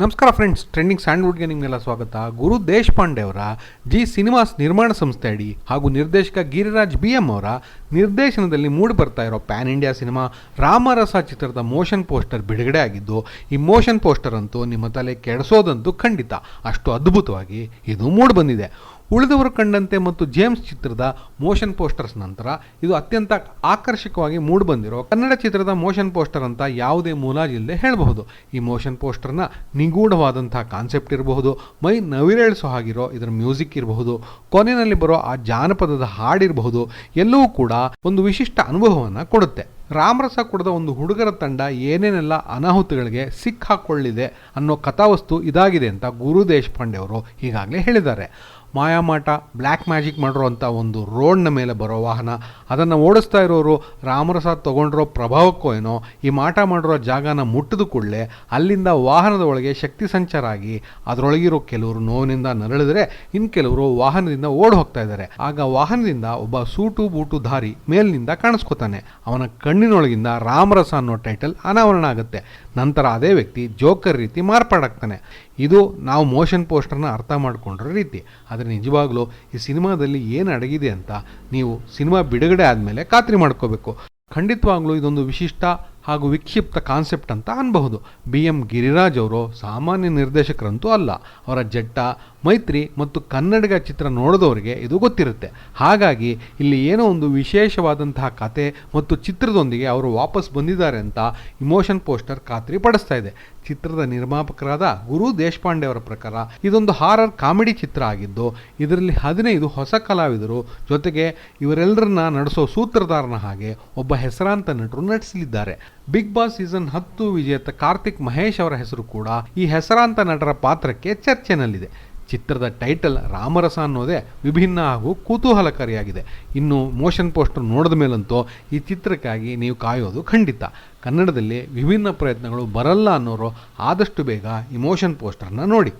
ನಮಸ್ಕಾರ friends trending ಸ್ಯಾಂಡ್ವುಡ್ಗೆ ನಿಮಗೆಲ್ಲ ಸ್ವಾಗತ. ಗುರು ದೇಶಪಾಂಡೆ ಅವರ ಜಿ ಸಿನಿಮಾಸ್ ನಿರ್ಮಾಣ ಸಂಸ್ಥೆ ಅಡಿ ಹಾಗೂ ನಿರ್ದೇಶಕ ಗಿರಿರಾಜ್ ಬಿ ಎಂ ಅವರ ನಿರ್ದೇಶನದಲ್ಲಿ ಮೂಡಿ ಬರ್ತಾ ಇರೋ ಪ್ಯಾನ್ ಇಂಡಿಯಾ ಸಿನಿಮಾ ರಾಮರಸ ಚಿತ್ರದ ಮೋಷನ್ ಪೋಸ್ಟರ್ ಬಿಡುಗಡೆ ಆಗಿದ್ದು, ಈ ಮೋಷನ್ ಪೋಸ್ಟರ್ ಅಂತೂ ನಿಮ್ಮ ತಲೆ ಕೆಡಿಸೋದಂತೂ ಖಂಡಿತ. ಅಷ್ಟು ಅದ್ಭುತವಾಗಿ ಇದು ಮೂಡಿ ಬಂದಿದೆ. ಉಳಿದವರು ಕಂಡಂತೆ ಮತ್ತು ಜೇಮ್ಸ್ ಚಿತ್ರದ ಮೋಷನ್ ಪೋಸ್ಟರ್ಸ್ ನಂತರ ಇದು ಅತ್ಯಂತ ಆಕರ್ಷಕವಾಗಿ ಮೂಡಿಬಂದಿರೋ ಕನ್ನಡ ಚಿತ್ರದ ಮೋಷನ್ ಪೋಸ್ಟರ್ ಅಂತ ಯಾವುದೇ ಮೂಲಾಜಿಲ್ಲದೆ ಹೇಳಬಹುದು. ಈ ಮೋಷನ್ ಪೋಸ್ಟರ್ನ ನಿಗೂಢವಾದಂಥ ಕಾನ್ಸೆಪ್ಟ್ ಇರಬಹುದು, ಮೈ ನವಿರೇಳಿಸೋ ಹಾಗಿರೋ ಇದರ ಮ್ಯೂಸಿಕ್ ಇರಬಹುದು, ಕೊನೆಯಲ್ಲಿ ಬರೋ ಆ ಜಾನಪದದ ಹಾಡಿರಬಹುದು ಎಲ್ಲವೂ ಕೂಡ ಒಂದು ವಿಶಿಷ್ಟ ಅನುಭವವನ್ನು ಕೊಡುತ್ತೆ. ರಾಮರಸ ಕುಡಿದ ಒಂದು ಹುಡುಗರ ತಂಡ ಏನೇನೆಲ್ಲ ಅನಾಹುತಗಳಿಗೆ ಸಿಕ್ಕಾಕೊಳ್ಳಿದೆ ಅನ್ನೋ ಕಥಾವಸ್ತು ಇದಾಗಿದೆ ಅಂತ ಗುರು ದೇಶಪಾಂಡೆ ಅವರು ಈಗಾಗಲೇ ಹೇಳಿದ್ದಾರೆ. ಮಾಯಾಮಾಟ ಬ್ಲ್ಯಾಕ್ ಮ್ಯಾಜಿಕ್ ಮಾಡಿರೋಂಥ ಒಂದು ರೋಡ್ನ ಮೇಲೆ ಬರೋ ವಾಹನ, ಅದನ್ನು ಓಡಿಸ್ತಾ ಇರೋರು ರಾಮರಸ ತಗೊಂಡಿರೋ ಪ್ರಭಾವಕ್ಕೋ ಏನೋ, ಈ ಮಾಟ ಮಾಡಿರೋ ಜಾಗನ ಮುಟ್ಟಿದ ಕೂಡಲೇ ಅಲ್ಲಿಂದ ವಾಹನದ ಒಳಗೆ ಶಕ್ತಿ ಸಂಚಾರ ಆಗಿ ಅದರೊಳಗಿರೋ ಕೆಲವರು ನೋವಿನಿಂದ ನರಳಿದರೆ ಇನ್ನು ಕೆಲವರು ವಾಹನದಿಂದ ಓಡ್ ಹೋಗ್ತಾ ಇದ್ದಾರೆ. ಆಗ ವಾಹನದಿಂದ ಒಬ್ಬ ಸೂಟು ಬೂಟು ಧಾರಿ ಮೇಲಿನಿಂದ ಕಾಣಿಸ್ಕೊತಾನೆ. ಅವನ ಕಣ್ಣಿನೊಳಗಿಂದ ರಾಮರಸ ಅನ್ನೋ ಟೈಟಲ್ ಅನಾವರಣ ಆಗುತ್ತೆ. ನಂತರ ಅದೇ ವ್ಯಕ್ತಿ ಜೋಕರ್ ರೀತಿ ಮಾರ್ಪಾಡಾಗ್ತಾನೆ. ಇದು ನಾವು ಮೋಷನ್ ಪೋಸ್ಟರ್ನ ಅರ್ಥ ಮಾಡ್ಕೊಂಡಿರೋ ರೀತಿ. ಆದರೆ ನಿಜವಾಗ್ಲೂ ಈ ಸಿನಿಮಾದಲ್ಲಿ ಏನು ಅಡಗಿದೆ ಅಂತ ನೀವು ಸಿನಿಮಾ ಬಿಡುಗಡೆ ಆದಮೇಲೆ ಖಾತ್ರಿ ಮಾಡ್ಕೋಬೇಕು. ಖಂಡಿತವಾಗ್ಲೂ ಇದೊಂದು ವಿಶಿಷ್ಟ ಹಾಗೂ ವಿಕ್ಷಿಪ್ತ ಕಾನ್ಸೆಪ್ಟ್ ಅಂತ ಅನ್ಬಹುದು. ಬಿ ಎಂ ಗಿರಿರಾಜ್ ಅವರು ಸಾಮಾನ್ಯ ನಿರ್ದೇಶಕರಂತೂ ಅಲ್ಲ. ಅವರ ಜಟ್ಟ ಮೈತ್ರಿ ಮತ್ತು ಕನ್ನಡಿಗ ಚಿತ್ರ ನೋಡಿದವರಿಗೆ ಇದು ಗೊತ್ತಿರುತ್ತೆ. ಹಾಗಾಗಿ ಇಲ್ಲಿ ಏನೋ ಒಂದು ವಿಶೇಷವಾದಂತಹ ಕತೆ ಮತ್ತು ಚಿತ್ರದೊಂದಿಗೆ ಅವರು ವಾಪಸ್ ಬಂದಿದ್ದಾರೆ ಅಂತ ಇಮೋಷನ್ ಪೋಸ್ಟರ್ ಖಾತ್ರಿ ಪಡಿಸ್ತಾ ಇದೆ. ಚಿತ್ರದ ನಿರ್ಮಾಪಕರಾದ ಗುರು ದೇಶಪಾಂಡೆ ಅವರ ಪ್ರಕಾರ ಇದೊಂದು ಹಾರರ್ ಕಾಮಿಡಿ ಚಿತ್ರ ಆಗಿದ್ದು, ಇದರಲ್ಲಿ ಹದಿನೈದು ಹೊಸ ಕಲಾವಿದರು ಜೊತೆಗೆ ಇವರೆಲ್ಲರನ್ನ ನಡೆಸೋ ಸೂತ್ರಧಾರನ ಹಾಗೆ ಒಬ್ಬ ಹೆಸರಾಂತ ನಟರು ನಟಿಸಲಿದ್ದಾರೆ. ಬಿಗ್ ಬಾಸ್ ಸೀಸನ್ ಹತ್ತು ವಿಜೇತ ಕಾರ್ತಿಕ್ ಮಹೇಶ್ ಅವರ ಹೆಸರು ಕೂಡ ಈ ಹೆಸರಾಂತ ನಟರ ಪಾತ್ರಕ್ಕೆ ಚರ್ಚೆನಲ್ಲಿದೆ. ಚಿತ್ರದ ಟೈಟಲ್ ರಾಮರಸ ಅನ್ನೋದೇ ವಿಭಿನ್ನ ಹಾಗೂ ಕುತೂಹಲಕಾರಿಯಾಗಿದೆ. ಇನ್ನು ಮೋಷನ್ ಪೋಸ್ಟರ್ ನೋಡಿದ ಮೇಲಂತೂ ಈ ಚಿತ್ರಕ್ಕಾಗಿ ನೀವು ಕಾಯೋದು ಖಂಡಿತ. ಕನ್ನಡದಲ್ಲಿ ವಿಭಿನ್ನ ಪ್ರಯತ್ನಗಳು ಬರಲ್ಲ ಅನ್ನೋರು ಆದಷ್ಟು ಬೇಗ ಈ ಮೋಷನ್ ಪೋಸ್ಟರ್ನ ನೋಡಿ.